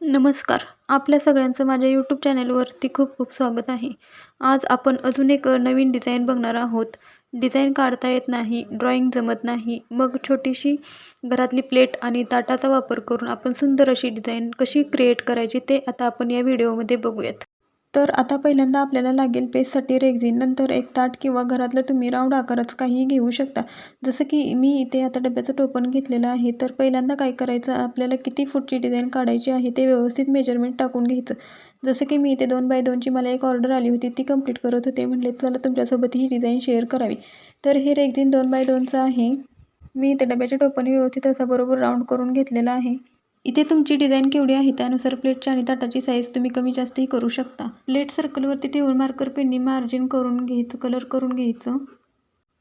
नमस्कार. आपल्या सगळ्यांचं माझ्या यूट्यूब चॅनेलवरती खूप खूप स्वागत आहे. आज आपण अजून एक नवीन डिझाईन बघणार आहोत. डिझाईन काढता येत नाही ड्रॉईंग जमत नाही. मग छोटीशी घरातली प्लेट आणि ताटाचा वापर करून आपण सुंदर अशी डिझाईन कशी क्रिएट करायची ते आता आपण या व्हिडिओमध्ये बघूयात. तर आता पहिल्यांदा आपल्याला लागेल पेस्टसाठी रेक्झिन. नंतर एक ताट किंवा घरातलं तुम्ही राऊंड आकाराचं काहीही घेऊ शकता. जसं की मी इथे आता डब्याचं टोपण घेतलेलं आहे तर पहिल्यांदा काय करायचं? आपल्याला किती फूटची डिझाईन काढायची आहे ते व्यवस्थित मेजरमेंट टाकून घ्यायचं. जसं की मी इथे दोन बाय दोनची मला एक ऑर्डर आली होती ती कंप्लीट करत होते. म्हणले चला तुमच्यासोबत ही डिझाईन शेअर करावी. तर हे रेगझिन दोन बाय दोनचं आहे. मी इथे डब्याचे टोपण व्यवस्थित असा बरोबर राऊंड करून घेतलेलं आहे. इथे तुमची डिझाईन केवढी आहे त्यानुसार प्लेटची आणि ताटाची साईज तुम्ही कमी जास्तही करू शकता. प्लेट सर्कलवरती ठेवून मार्कर पेननी मार्जिन करून घ्यायचं कलर करून घ्यायचं.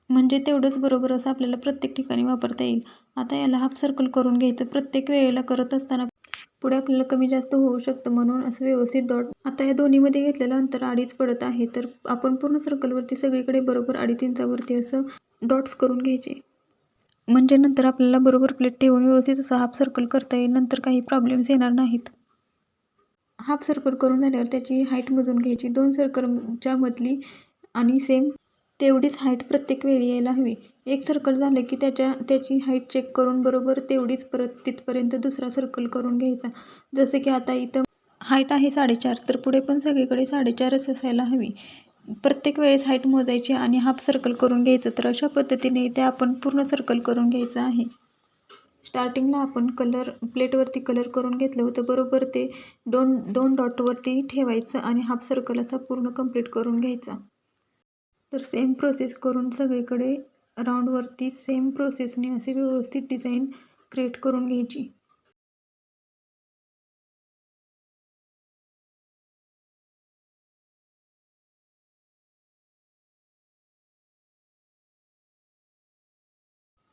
म्हणजे तेवढंच बरोबर असं आपल्याला प्रत्येक ठिकाणी वापरता येईल. आता याला हाफ सर्कल करून घ्यायचं. प्रत्येक वेळेला करत असताना पुढे आपल्याला कमी जास्त होऊ शकतं म्हणून असं व्यवस्थित डॉट आता या दोन्हीमध्ये घेतलेलं अंतर अडीच पडत आहे. तर आपण पूर्ण सर्कलवरती सगळीकडे बरोबर अडीच इंचावरती असं डॉट्स करून घ्यायचे. म्हणजे नंतर आपल्याला बरोबर प्लेट ठेवून व्यवस्थित असं हाफ सर्कल करता येईल नंतर काही प्रॉब्लेम्स येणार नाहीत. हाफ सर्कल करून झाल्यावर त्याची हाईट मोजून घ्यायची. दोन सर्कलच्या मधली आणि सेम तेवढीच हाईट प्रत्येक वेळी यायला हवी. एक सर्कल झालं की त्याच्या त्याची हाईट चेक करून बरोबर तेवढीच परत तिथपर्यंत दुसरा सर्कल करून घ्यायचा. जसं की आता इथं हाईट आहे साडेचार तर पुढे पण सगळीकडे साडेचारच असायला हवी. प्रत्येक वेळेस हाईट मोजायची आणि हाफ सर्कल करून घ्यायचं तर अशा पद्धतीने इथे आपण पूर्ण सर्कल करून घ्यायचं आहे. स्टार्टिंगला आपण कलर प्लेटवरती कलर करून घेतलं होतं. बरोबर ते दोन दोन डॉटवरती ठेवायचं आणि हाफ सर्कल असा पूर्ण कंप्लीट करून घ्यायचा. तर सेम प्रोसेस करून सगळीकडे राऊंडवरती सेम प्रोसेसने असे व्यवस्थित डिझाईन क्रिएट करून घ्यायची.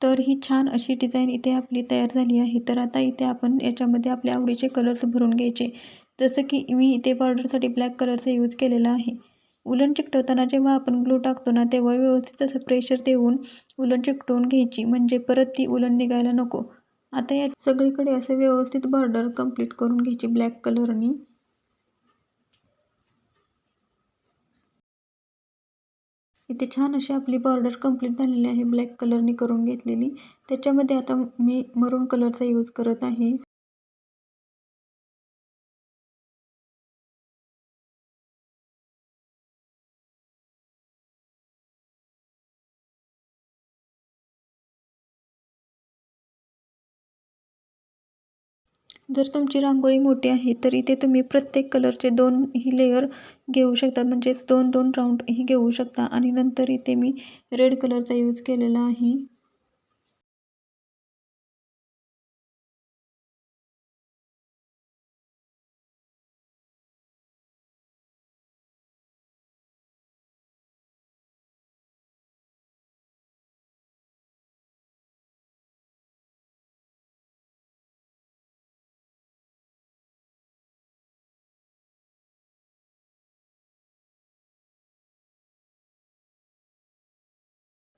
तर ही छान अशी डिझाईन इथे आपली तयार झाली आहे. तर आता इथे आपण याच्यामध्ये आपल्या आवडीचे कलर्स भरून घ्यायचे. जसं की मी इथे बॉर्डरसाठी ब्लॅक कलरचा यूज केलेला आहे. उलन चिकटवताना जेव्हा आपण ग्लू टाकतो ना तेव्हा व्यवस्थित असं प्रेशर देऊन उलन चिकटवून घ्यायची. म्हणजे परत ती उलन निघायला नको. आता या सगळीकडे असं व्यवस्थित बॉर्डर कंप्लीट करून घ्यायची ब्लॅक कलरनी इथे छान अशी आपली बॉर्डर कंप्लीट झालेली आहे. ब्लॅक कलरने करून घेतलेली. त्याच्यामध्ये आता मी मरून कलरचा यूज करत आहे. जर तुमची रांगोळी मोठी आहे तर इथे तुम्ही प्रत्येक कलरचे दोन ही लेयर घेऊ शकता. म्हणजेच दोन दोन राऊंड ही घेऊ शकता. आणि नंतर इथे मी रेड कलरचा यूज केलेला आहे.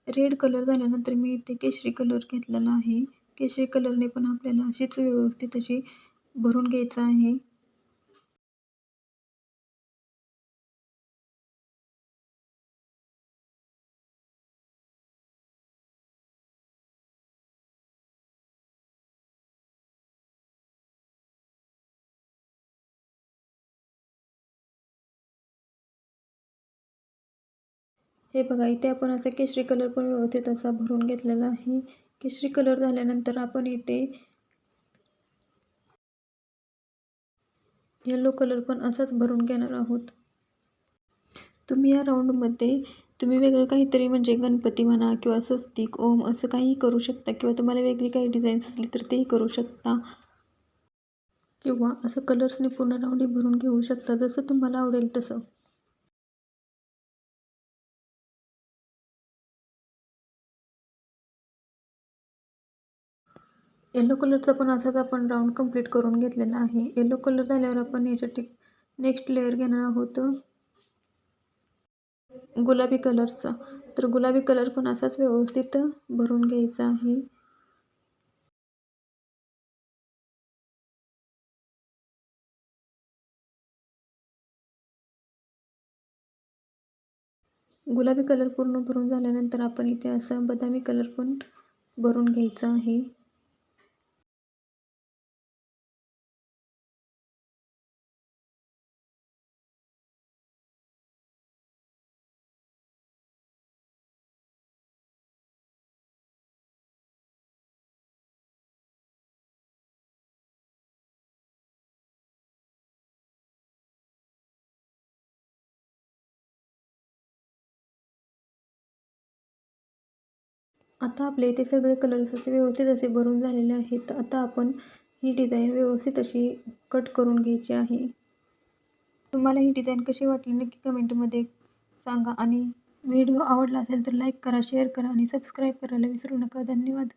रेड कलर झाल्यानंतर मी इथे केशरी कलर घेतलेला आहे. केशरी कलरने पण आपल्याला अशीच व्यवस्थित अशी भरून घ्यायचं आहे. हे बघा इथे आपण असा केशरी कलर पण व्यवस्थित असा भरून घेतलेला आहे. केशरी कलर झाल्यानंतर आपण इथे येलो कलर पण असाच भरून घेणार आहोत. तुम्ही या राऊंडमध्ये तुम्ही वेगळं काहीतरी म्हणजे गणपती म्हणा किंवा स्वस्तिक ओम असं काहीही करू शकता किंवा तुम्हाला वेगळी काही डिझाईन्स असली तर तेही करू शकता. किंवा असं कलर्सने पूर्ण राऊंड भरून घेऊ शकता जसं तुम्हाला आवडेल तसं. येलो कलरचा पण असाच आपण राऊंड कंप्लीट करून घेतलेला आहे. येलो कलर झाल्यावर आपण याच्या टिक नेक्स्ट लेअर घेणार आहोत. गुलाबी कलरचा तर गुलाबी कलर पण असाच व्यवस्थित भरून घ्यायचा आहे. गुलाबी कलर पूर्ण भरून झाल्यानंतर आपण इथे असा बदामी कलर पण भरून घ्यायचा आहे. आता आपले इथे सगळे कलर्स असे व्यवस्थित असे भरून झालेले आहेत. आता आपण ही डिझाईन व्यवस्थित अशी कट करून घ्यायची आहे. तुम्हाला ही डिझाईन कशी वाटली नक्की कमेंटमध्ये सांगा आणि व्हिडिओ आवडला असेल तर लाईक करा शेअर करा आणि सबस्क्राईब करायला विसरू नका. धन्यवाद.